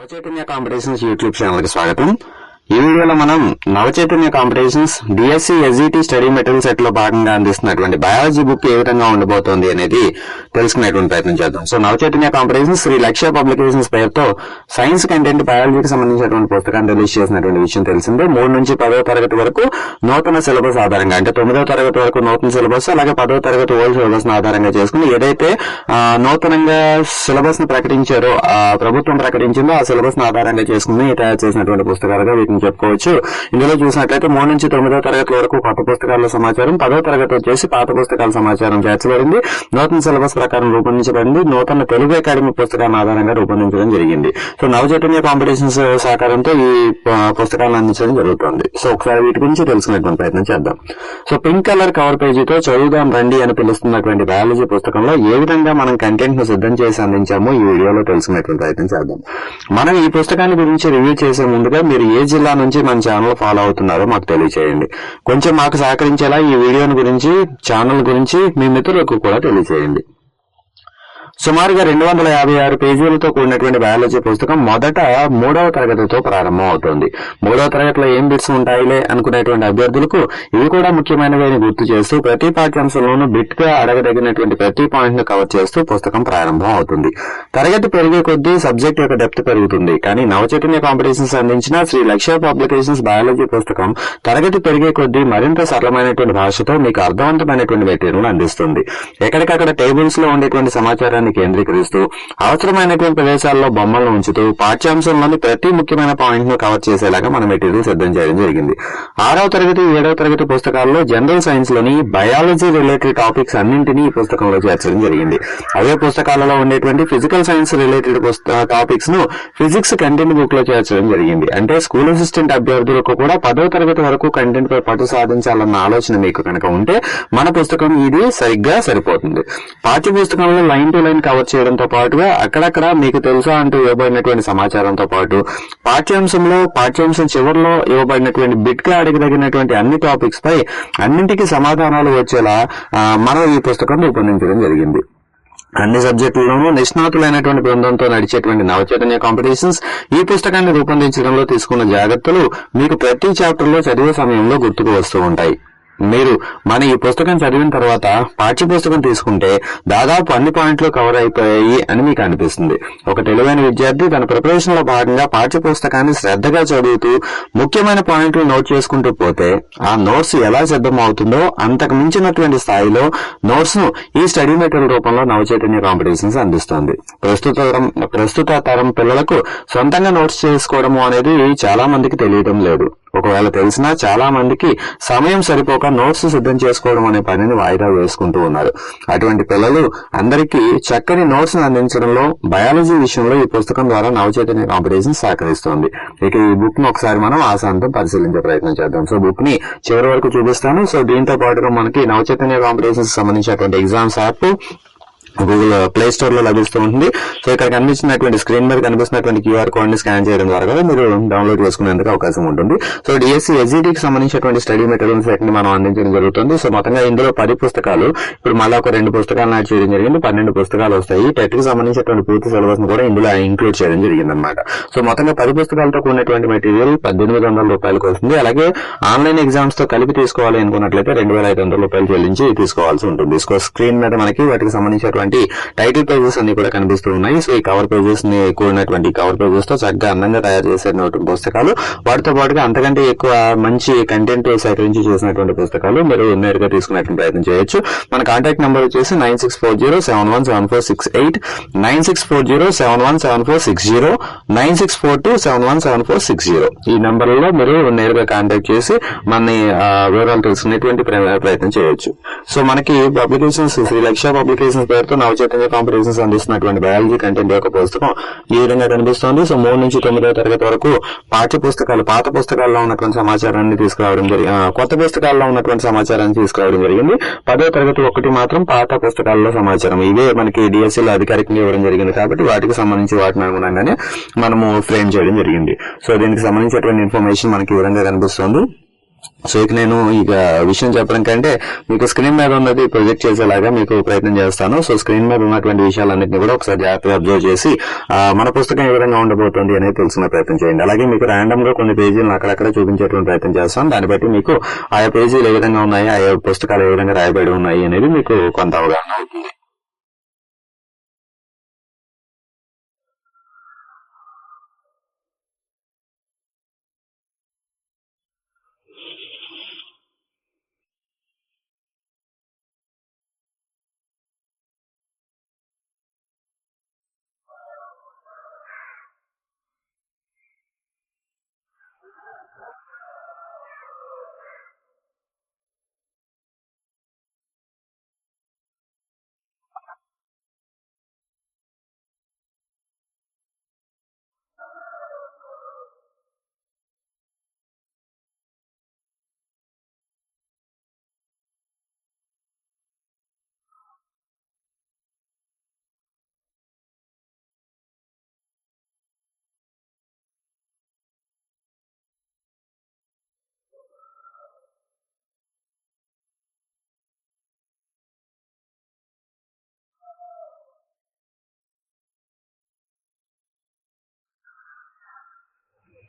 Navachaitanya competitions YouTube ఛానల్కి స్వాగతం ఈ వీడియోలో మనం Navachaitanya competitions DSC SGT study material సెట్లో భాగంగా అందిస్తున్నటువంటి బయాలజీ బుక్ ఏ విధంగా ఉండబోతోంది అనేది తెలుసుకునేటువంటి ప్రయత్నం చేద్దాం. So Navachaitanya competitions Shri Lakshya publications పేరుతో సైన్స్ కంటెంట్ బయాలజీకి సంబంధించినటువంటి పుస్తకాన్ని రిలీజ్ చేసినటువంటి విషయం తెలిసిందే. మూడు నుంచి పదవ తరగతి వరకు నూతన సిలబస్ ఆధారంగా అంటే తొమ్మిదవ తరగతి వరకు నూతన సిలబస్ అలాగే పదవ తరగతి ఓల్డ్ సిలబస్ ఆధారంగా చేసుకుని ఏదైతే నూతనంగా సిలబస్ని ప్రకటించారో ప్రభుత్వం ప్రకటించిందో ఆ సిలబస్ ఆధారంగా చేసుకుని తయారు చేసినటువంటి పుస్తకాలుగా వీటిని చెప్పుకోవచ్చు. ఇందులో చూసినట్లయితే మూడు నుంచి తొమ్మిదో తరగతి వరకు కొత్త పుస్తకాల సమాచారం పదో తరగతి వచ్చేసి పాత పుస్తకాల సమాచారం చేర్చబడింది. నూతన సిలబస్ ప్రకారం రూపొందించబడింది. నూతన తెలుగు అకాడమీ పుస్తకాన్ని ఆధారంగా రూపొందించడం జరిగింది. సో నవచైతన్య కాంపిటీషన్స్ సహకారంతో ఈ పుస్తకాలను అందించడం జరుగుతుంది. సో ఒకసారి వీటి గురించి తెలుసుకునేటువంటి ప్రయత్నం చేద్దాం. సో పింక్ కలర్ కవర్ పేజీతో చదువుదాం రండి అని పిలుస్తున్నటువంటి బయాలజీ పుస్తకంలో ఏ విధంగా మనం కంటెంట్ను సిద్ధం చేసి అందించామో ఈ వీడియోలో తెలుసుకునేటువంటి ప్రయత్నం చేద్దాం. మనం ఈ పుస్తకాన్ని గురించి రివ్యూ చేసే ముందుగా మీరు ఏ జిల్లా నుంచి మన ఛానల్ ఫాలో అవుతున్నారో మాకు తెలియచేయండి. కొంచెం మాకు సహకరించేలా ఈ వీడియోని గురించి ఛానల్ గురించి మీ మిత్రులకు కూడా తెలియచేయండి. సుమారుగా రెండు వందల యాభై ఆరు పేజీలతో కూడినటువంటి బయాలజీ పుస్తకం మొదట మూడవ తరగతితో ప్రారంభం అవుతుంది. మూడవ తరగతిలో ఏం బిట్స్ ఉంటాయిలే అనుకునేటువంటి అభ్యర్థులకు ఇవి కూడా ముఖ్యమైనవి అని గుర్తు చేస్తూ ప్రతి పాఠ్యాంశంలోనూ బిట్గా అడగదగినటువంటి ప్రతి పాయింట్ను కవర్ చేస్తూ పుస్తకం ప్రారంభం అవుతుంది. తరగతి పెరిగే కొద్దీ సబ్జెక్ట్ యొక్క డెప్త్ పెరుగుతుంది. కానీ నవచైతన్య కాంపిటీషన్స్ అందించిన శ్రీ లక్ష్య పబ్లికేషన్స్ బయాలజీ పుస్తకం తరగతి పెరిగే కొద్దీ మరింత సరళమైనటువంటి భాషతో మీకు అర్థవంతమైనటువంటి మెటీరియల్ అందిస్తుంది. ఎక్కడికక్కడ టేబుల్స్లో ఉండేటువంటి సమాచారాన్ని కేంద్రీకరిస్తూ అవసరమైనటువంటి ప్రదేశాల్లో బొమ్మలను ఉంచుతూ పాఠ్యాంశంలోని ప్రతి ముఖ్యమైన పాయింట్ను కవర్ చేసేలాగా మన మెటీరియల్ సిద్ధం చేయడం జరిగింది. ఆరవ తరగతి ఏడవ తరగతి పుస్తకాల్లో జనరల్ సైన్స్లోని బయాలజీ రిలేటెడ్ టాపిక్స్ అన్నింటినీ ఈ పుస్తకంలో చేర్చడం జరిగింది. అదే పుస్తకాలలో ఉండేటువంటి ఫిజికల్ సైన్స్ రిలేటెడ్ టాపిక్స్ను ఫిజిక్స్ కంటెంట్ బుక్లో చేర్చడం జరిగింది. అంటే స్కూల్ అసిస్టెంట్ అభ్యర్థులకు కూడా పదో తరగతి వరకు కంటెంట్ పై పట్టు సాధించాలన్న ఆలోచన మీకు కనుక ఉంటే మన పుస్తకం ఇది సరిగ్గా సరిపోతుంది. పాఠ్య పుస్తకంలో లైన్ టు లైన్ కవర్ చేయడంతో పాటుగా అక్కడక్కడ మీకు తెలుసా అంటూ ఇవ్వబడినటువంటి సమాచారంతో పాటు పాఠ్యాంశంలో పాఠ్యాంశం చివరిలో ఇవ్వబడినటువంటి బిట్గా అడగదగినటువంటి అన్ని టాపిక్స్ పై అన్నింటికి సమాధానాలు వచ్చేలా మనం ఈ పుస్తకం రూపొందించడం జరిగింది. అన్ని సబ్జెక్టుల్లోనూ నిష్ణాతులైనటువంటి బృందంతో నడిచేటువంటి నవచైతన్య కాంపిటీషన్స్ ఈ పుస్తకాన్ని రూపొందించడంలో తీసుకున్న జాగ్రత్తలు మీకు ప్రతి చాప్టర్లో చదివే సమయంలో గుర్తుకు వస్తూ ఉంటాయి. మీరు మన ఈ పుస్తకం చదివిన తర్వాత పాఠ్య పుస్తకం తీసుకుంటే దాదాపు అన్ని పాయింట్లు కవర్ అయిపోయాయి అని మీకు అనిపిస్తుంది. ఒక తెలివైన విద్యార్థి తన ప్రిపరేషన్లో భాగంగా పాఠ్య పుస్తకాన్ని శ్రద్ధగా చదువుతూ ముఖ్యమైన పాయింట్లు నోట్ చేసుకుంటూ పోతే ఆ నోట్స్ ఎలా సిద్ధం అవుతుందో అంతకు మించినటువంటి స్థాయిలో నోట్స్ను ఈ స్టడీ మెటీరియల్ రూపంలో నవచైతన్య కాంపిటీషన్స్ అందిస్తుంది. ప్రస్తుత తరం ప్రస్తుత తరం పిల్లలకు సొంతంగా నోట్స్ చేసుకోవడము అనేది చాలా మందికి తెలియడం లేదు. ఒకవేళ తెలిసినా చాలా మందికి సమయం సరిపోక నోట్స్ సిద్ధం చేసుకోవడం అనే పనిని వాయిదా వేసుకుంటూ ఉన్నారు. అటువంటి పిల్లలు అందరికీ చక్కని నోట్స్ అందించడంలో బయాలజీ విషయంలో ఈ పుస్తకం ద్వారా నవచైతన్య కాంపిటీషన్ సహకరిస్తోంది. ఇక ఈ బుక్ను ఒకసారి మనం ఆసాంతం పరిశీలించే ప్రయత్నం చేద్దాం. సో బుక్ని చివరి వరకు చూపిస్తాను. సో దీంతో పాటుగా మనకి నవచైతన్య కాంపిటీషన్స్ సంబంధించినటువంటి ఎగ్జామ్స్ యాప్ గూగుల్ ప్లే స్టోర్లో లభిస్తూ ఉంటుంది. సో ఇక్కడ కనిపిస్తున్నటువంటి స్క్రీన్ మీద కనిపిస్తున్నటువంటి క్యూఆర్ కోడ్ని స్కాన్ చేయడం ద్వారా మీరు డౌన్లోడ్ చేసుకునేందుకు అవకాశం ఉంటుంది. సో డిఎస్సి ఎస్జిటికి సంబంధించినటువంటి స్టడీ మెటీరియల్స్ సెట్ మనం అందించడం జరుగుతుంది. సో మొత్తంగా ఇందులో పది పుస్తకాలు ఇప్పుడు మళ్ళీ ఒక రెండు పుస్తకాలు యాడ్ చేయడం జరిగింది. పన్నెండు పుస్తకాలు వస్తాయి. టెట్కి సంబంధించినటువంటి పూర్తి సిలబస్ కూడా ఇందులో ఇంక్లూడ్ చేయడం జరిగింది అనమాట సో మొత్తంగా పది పుస్తకాలతో కూడినటువంటి మెటీరియల్ పద్దెనిమిది వందల రూపాయలకు వస్తుంది. అలాగే ఆన్లైన్ ఎగ్జామ్స్తో కలిపి తీసుకోవాలి అనుకున్నట్లయితే రెండు వేల ఐదు వందల రూపాయలు చెల్లించి తీసుకోవాల్సి ఉంటుంది. సో స్క్రీన్ మీద మనకి వాటికి ఉన్నటువంటి టైటిల్ పేజెస్ అన్ని కూడా కనిపిస్తూ ఉన్నాయి. సో ఈ కవర్ పేజెస్ని కూడినటువంటి కవర్ పేజెస్తో చక్కగా అందంగా తయారు చేసినటువంటి పుస్తకాలు. వాటితో పాటుగా అంతకంటే ఎక్కువ మంచి కంటెంట్ సేకరించి చేసినటువంటి పుస్తకాలు మీరు నేరుగా తీసుకునేటువంటి ప్రయత్నం చేయొచ్చు. మన కాంటాక్ట్ నెంబర్ వచ్చేసి nine six four zero seven one seven four six eight nine six four zero seven one seven four six zero nine six four two seven one seven four six zero ఈ నెంబర్లో మీరు నేరుగా contact చేసి మన వివరాలు తెలుసుకునేటువంటి ప్రయత్నం చేయొచ్చు. సో మనకి పబ్లికేషన్స్ శ్రీ లక్ష్య పబ్లికేషన్స్ పేరుతో నవచైతన్య కాంపిటీషన్స్ అందిస్తున్నటువంటి బయాలజీ కంటెంట్ యొక్క పుస్తకం ఈ విధంగా కనిపిస్తోంది. సో మూడు నుంచి తొమ్మిదవ తరగతి వరకు పాఠ్య పుస్తకాలు పాత పుస్తకాల్లో ఉన్నటువంటి సమాచారాన్ని తీసుకురావడం జరిగింది కొత్త పుస్తకాల్లో ఉన్నటువంటి సమాచారాన్ని తీసుకురావడం జరిగింది. పదో తరగతి ఒకటి మాత్రం పాత పుస్తకాల్లో సమాచారం. ఇవే మనకి డిఎస్ఎల్ అధికారికంగా ఇవ్వడం జరిగింది కాబట్టి వాటికి సంబంధించి వాటిని అనుగుణంగానే మనము ఫ్రేమ్ చేయడం జరిగింది. సో దీనికి సంబంధించినటువంటి ఇన్ఫర్మేషన్ మనకి ఈ విధంగా కనిపిస్తుంది. సో ఇక నేను ఇక విషయం చెప్పడం కంటే మీకు స్క్రీన్ మీద ఉన్నది ప్రొజెక్ట్ చేసేలాగా మీకు ప్రయత్నం చేస్తాను. సో స్క్రీన్ మీద ఉన్నటువంటి విషయాలన్నింటినీ కూడా ఒకసారి జాగ్రత్తగా అబ్జర్వ్ చేసి మన పుస్తకం ఏ విధంగా ఉండబోతుంది అనేది తెలుసుకునే ప్రయత్నం చేయండి. అలాగే మీకు ర్యాండమ్గా కొన్ని పేజీలను అక్కడక్కడ చూపించేటువంటి ప్రయత్నం చేస్తాను. దాన్ని బట్టి మీకు ఆయా పేజీలు ఏ విధంగా ఉన్నాయి ఆయా పుస్తకాలు ఏ విధంగా రాయబడి ఉన్నాయి అనేది మీకు కొంత అవగాహన అవుతుంది.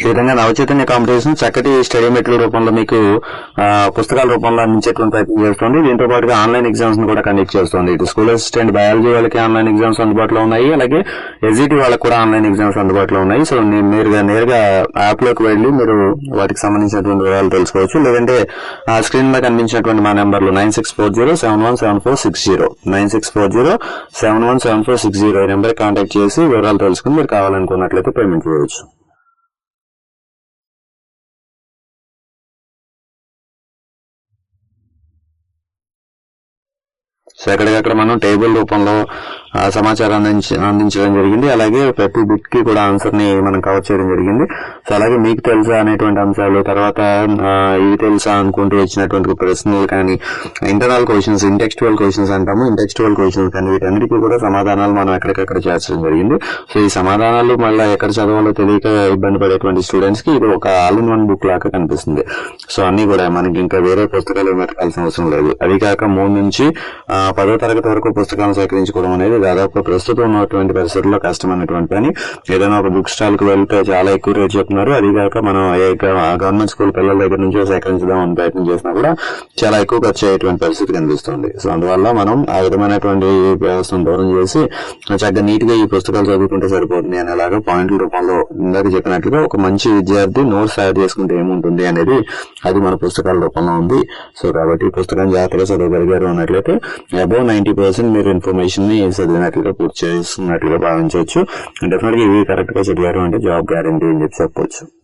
ఈ విధంగా నవచైతన్య కాంపిటీషన్ చక్కటి స్టడీ మెటీరియల్ రూపంలో మీకు పుస్తకాల రూపంలో అందించేటువంటి ప్రయత్నం చేస్తుంది. దీంతో పాటుగా ఆన్లైన్ ఎగ్జామ్స్ కూడా కండక్ట్ చేస్తుంది. ఇటు స్కూల్ అసిస్టెంట్ బయాలజీ వాళ్ళకి ఆన్లైన్ ఎగ్జామ్స్ అందుబాటులో ఉన్నాయి. అలాగే ఎస్జిటి వాళ్ళకి కూడా ఆన్లైన్ ఎగ్జామ్స్ అందుబాటులో ఉన్నాయి. సో మీరు నేరుగా నేరుగా యాప్లోకి వెళ్ళి మీరు వాటికి సంబంధించినటువంటి వివరాలు తెలుసుకోవచ్చు. లేదంటే ఆ స్క్రీన్ మీద కనిపించినటువంటి మా నెంబర్లు nine six four zero seven one seven four six zero. Nine six four zero seven one seven four six zero ఈ నెంబర్ కాంటాక్ట్ చేసి వివరాలు తెలుసుకుని మీరు కావాలనుకున్నట్లయితే పేమెంట్ చేయవచ్చు. సో ఎక్కడికక్కడ మనం టేబుల్ రూపంలో సమాచారం సమాచారాన్ని అందించడం జరిగింది. అలాగే ప్రతి బిట్కి కూడా ఆన్సర్ని మనం కవర్ చేయడం జరిగింది. సో అలాగే మీకు తెలుసా అనేటువంటి అంశాలు తర్వాత ఇవి తెలుసా అనుకుంటూ వచ్చినటువంటి ప్రశ్నలు కానీ ఇంటర్నల్ క్వశ్చన్స్ ఇంటెక్స్టువల్ క్వశ్చన్స్ అంటాము. ఇంటెక్స్టువల్ క్వశ్చన్స్ కానీ వీటన్నిటికీ కూడా సమాధానాలు మనం ఎక్కడికక్కడ చేర్చడం జరిగింది. సో ఈ సమాధానాలు మళ్ళీ ఎక్కడ చదవాలో తెలియక ఇబ్బంది పడేటువంటి స్టూడెంట్స్కి ఇది ఒక ఆల్ ఇన్ వన్ బుక్ లాగా కనిపిస్తుంది. సో అన్ని కూడా మనకి ఇంకా వేరే పుస్తకాలు వెతకాల్సిన అవసరం లేదు. అది కాక మూడు నుంచి పదో తరగతి వరకు పుస్తకాలను సేకరించుకోవడం అనేది దాదాపు ప్రస్తుతం ఉన్నటువంటి పరిస్థితుల్లో కష్టమైనటువంటి పని. ఏదైనా ఒక బుక్ స్టాల్కు వెళ్తే చాలా ఎక్కువ రేట్ చెప్తున్నారు. అది కాక మనం ఏ గవర్నమెంట్ స్కూల్ పిల్లల దగ్గర నుంచో సేకరించదామని అని ప్రయత్నం చేసినా కూడా చాలా ఎక్కువ ఖర్చు అయ్యేటువంటి పరిస్థితి కనిపిస్తుంది. సో అందువల్ల మనం ఆ విధమైనటువంటి వ్యవస్థను దూరం చేసి చక్కగా నీట్గా ఈ పుస్తకాలు చదువుకుంటే సరిపోతుంది అనేలాగా పాయింట్ల రూపంలో ఇందాక చెప్పినట్లుగా ఒక మంచి విద్యార్థి నోట్స్ తయారు చేసుకుంటే ఏముంటుంది అనేది అది మన పుస్తకాల రూపంలో ఉంది. సో కాబట్టి ఈ పుస్తకం జాగ్రత్తగా చదవగలిగారు అన్నట్లయితే అబౌవ్ నైన్టీ పర్సెంట్ మీరు ఇన్ఫర్మేషన్ని చదివినట్లుగా పూర్తి చేస్తున్నట్లుగా భావించవచ్చు. డెఫినెట్గా ఇవి కరెక్ట్గా చదివారు అంటే జాబ్ గ్యారంటీ అని చెప్పి చెప్పవచ్చు